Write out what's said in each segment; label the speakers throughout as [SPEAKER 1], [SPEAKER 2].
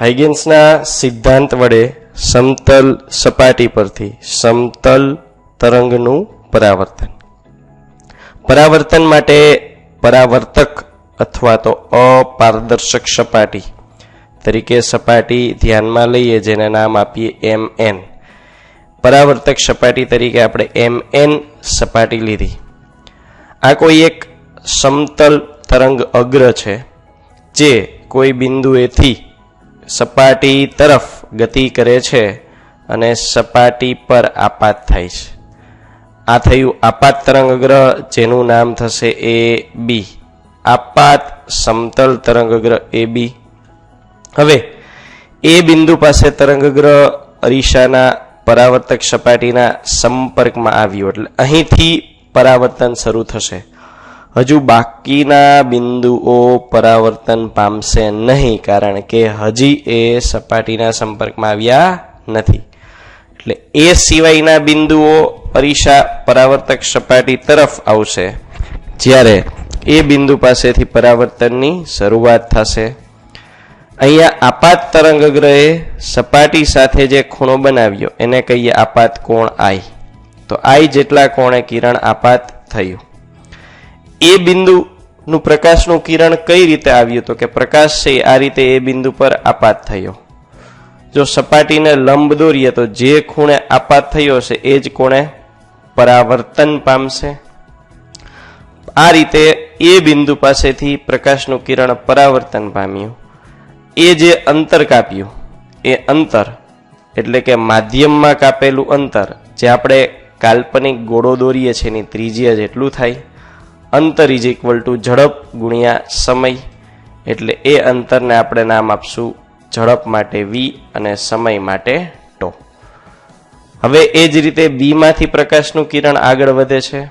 [SPEAKER 1] હાઇગેન્સના સિદ્ધાંત વડે સમતલ સપાટી પરથી સમતલ તરંગનું પરાવર્તન. પરાવર્તન માટે પરાવર્તક અથવા તો અપારદર્શક સપાટી તરીકે સપાટી ધ્યાનમાં લઈએ, જેને નામ આપીએ એમ એન. પરાવર્તક સપાટી તરીકે આપણે એમ એન સપાટી લીધી. આ કોઈ એક સમતલ તરંગ અગ્ર છે, જે કોઈ બિંદુએથી સપાટી તરફ ગતિ કરે છે અને સપાટી પર આપાત થાય છે. આ થયું આપાત તરંગ અગ્ર જેનું નામ થશે એ બી. આપાત સમતલ તરંગ અગ્ર એ બી. હવે, એ બિંદુ પાસે તરંગ અગ્ર અરીસાના પરાવર્તક સપાટીના સંપર્કમાં આવ્યું, એટલે અહીંથી પરાવર્તન શરૂ થશે. હજુ બાકીના બિંદુઓ પરાવર્તન પામશે નહીં, કારણ કે હજી એ સપાટીના સંપર્કમાં આવ્યા નથી. એટલે એ સિવાયના બિંદુઓ અરીસા પરાવર્તક સપાટી તરફ આવશે. જ્યારે એ બિંદુ પાસેથી પરાવર્તનની શરૂઆત થશે. અહીંયા આપાત તરંગગ્રહે સપાટી સાથે જે ખૂણો બનાવ્યો, એને કહીએ આપાત કોણ આઈ. તો આઈ જેટલા કોણે કિરણ આપાત થયું. એ બિંદુનું પ્રકાશનું કિરણ કઈ રીતે આવ્યું તો કે પ્રકાશ છે આ રીતે એ બિંદુ પર આપાત થયો. જો સપાટીને લંબ દોરીએ તો જે ખૂણે આપાત થયો છે એ જ કોણે પરાવર્તન પામશે. આ રીતે એ બિંદુ પાસેથી પ્રકાશનું કિરણ પરાવર્તન પામ્યું. એ જે અંતર કાપ્યું, એ અંતર એટલે કે માધ્યમમાં કાપેલું અંતર, જે આપણે કાલ્પનિક ગોળો દોરીએ છીએ એની ત્રિજ્યા જેટલું થાય અંતર ઇઝ ઇક્વલ ટુ ઝડપ ગુણ્યા સમય. એટલે એ અંતરને આપણે નામ આપશું ઝડપ માટે વી અને સમય માટે ટો હવે એ જ રીતે બીમાંથી પ્રકાશનું કિરણ આગળ વધે છે.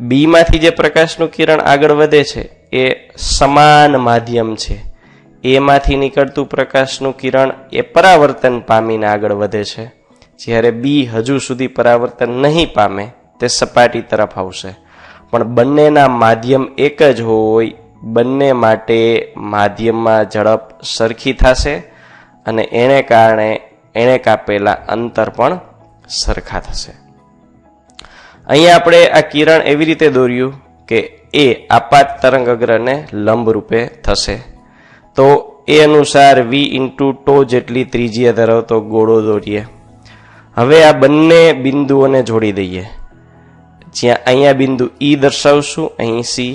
[SPEAKER 1] બીમાંથી જે પ્રકાશનું કિરણ આગળ વધે છે, એ સમાન માધ્યમ છે. એમાંથી નીકળતું પ્રકાશનું કિરણ એ પરાવર્તન પામીને આગળ વધે છે. જ્યારે બી હજુ સુધી પરાવર્તન નહીં પામે, તે સપાટી તરફ આવશે. પણ બંનેના માધ્યમ એક જ હોય, બંને માટે માધ્યમમાં ઝડપ સરખી થશે અને એને કારણે એણે કાપેલા અંતર પણ સરખા થશે. અહીંયા આપણે આ કિરણ એવી રીતે દોર્યું કે એ આપાત તરંગ અગ્રને લંબરૂપે થશે. તો એ અનુસાર વી ઇન્ટુ ટો જેટલી ત્રિજ્યા ધરાવતો ગોળો દોરીએ. હવે આ બંને બિંદુઓને જોડી દઈએ. જ્યાં અહીંયા બિંદુ ઈ દર્શાવશું, અહીં સી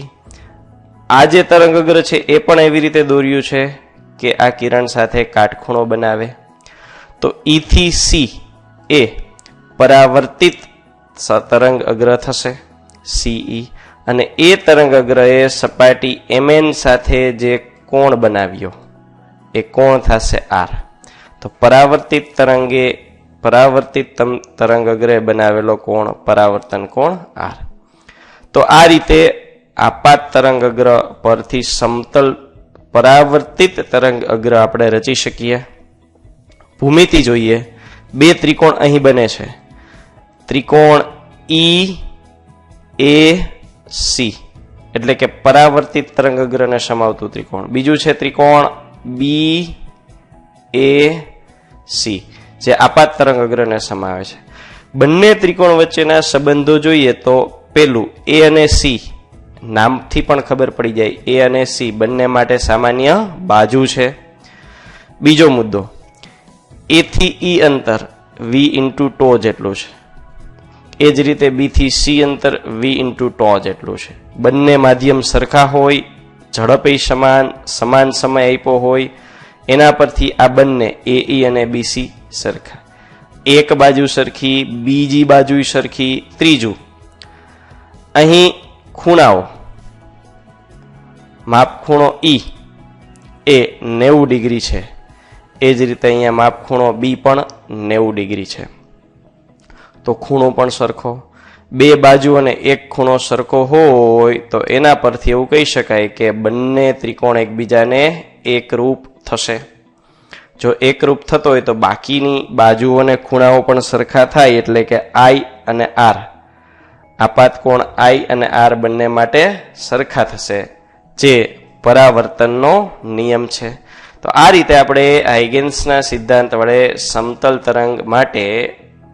[SPEAKER 1] આ જે તરંગ અગ્ર છે એ પણ એવી રીતે દોર્યું છે કે આ કિરણ સાથે કાટખૂણો બનાવે. તો ઈ થી સી એ પરાવર્તિત તરંગ અગ્ર થશે સીઈ અને એ તરંગ અગ્રએ સપાટી એમએન સાથે જે કોણ બનાવ્યો, એ કોણ થશે આર તો પરાવર્તિત તરંગે પરાવર્તિત તરંગ અગ્રે બનાવેલો કોણ? પરાવર્તન કોણ? આર. તો આ રીતે આપાત તરંગ અગ્રહ પરથી સમતલ પરાવર્તિત તરંગ અગ્ર આપણે રચી શકીએ. ભૂમિતિ જોઈએ. બે ત્રિકોણ અહીં બને છે. ત્રિકોણ ઈ એ સી એટલે કે પરાવર્તિત તરંગ અગ્રહને સમાવતું ત્રિકોણ. બીજું છે ત્રિકોણ બી એ સી જે આપાત તરંગ અગ્રને સમાવે છે. બંને ત્રિકોણ વચ્ચેના સંબંધો જોઈએ તો પેલું એ અને સી નામથી પણ ખબર પડી જાય. એ અને સી બંને માટે સામાન્ય બાજુ છે. બીજો મુદ્દો એ થી ઈ અંતર વી ઇન્ટુ ટો જેટલું છે. એ જ રીતે બી થી સી અંતર વી ઇન્ટુ ટો જેટલું છે. બંને માધ્યમ સરખા હોય, ઝડપે સમાન સમાન સમય આપ્યો હોય એના પરથી આ બંને એ ઈ અને બીસી સરખા એક બાજુ સરખી, બીજી બાજુ સરખી, ત્રીજું. અહીં ખૂણાઓ. માપ ખૂણો ઈ એ નેવું ડિગ્રી છે. એ જ રીતે અહીંયા માપ ખૂણો બી પણ નેવું ડિગ્રી છે. તો ખૂણો પણ સરખો. બે બાજુ અને એક ખૂણો સરખો હોય તો એના પરથી એવું કહી શકાય કે બંને ત્રિકોણ એકબીજાને એકરૂપ થશે. જો એકરૂપ થતો હોય તો બાકીની બાજુઓને ખૂણાઓ પણ સરખા થાય એટલે કે આઈ અને આર. આપાત કોણ આઈ અને આર બંને માટે સરખા થશે, જે પરાવર્તનનો નિયમ છે. તો આ રીતે આપણે હાઇગેન્સના સિદ્ધાંત વડે સમતલ તરંગ માટે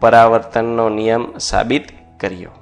[SPEAKER 1] પરાવર્તનનો નિયમ સાબિત કર્યો.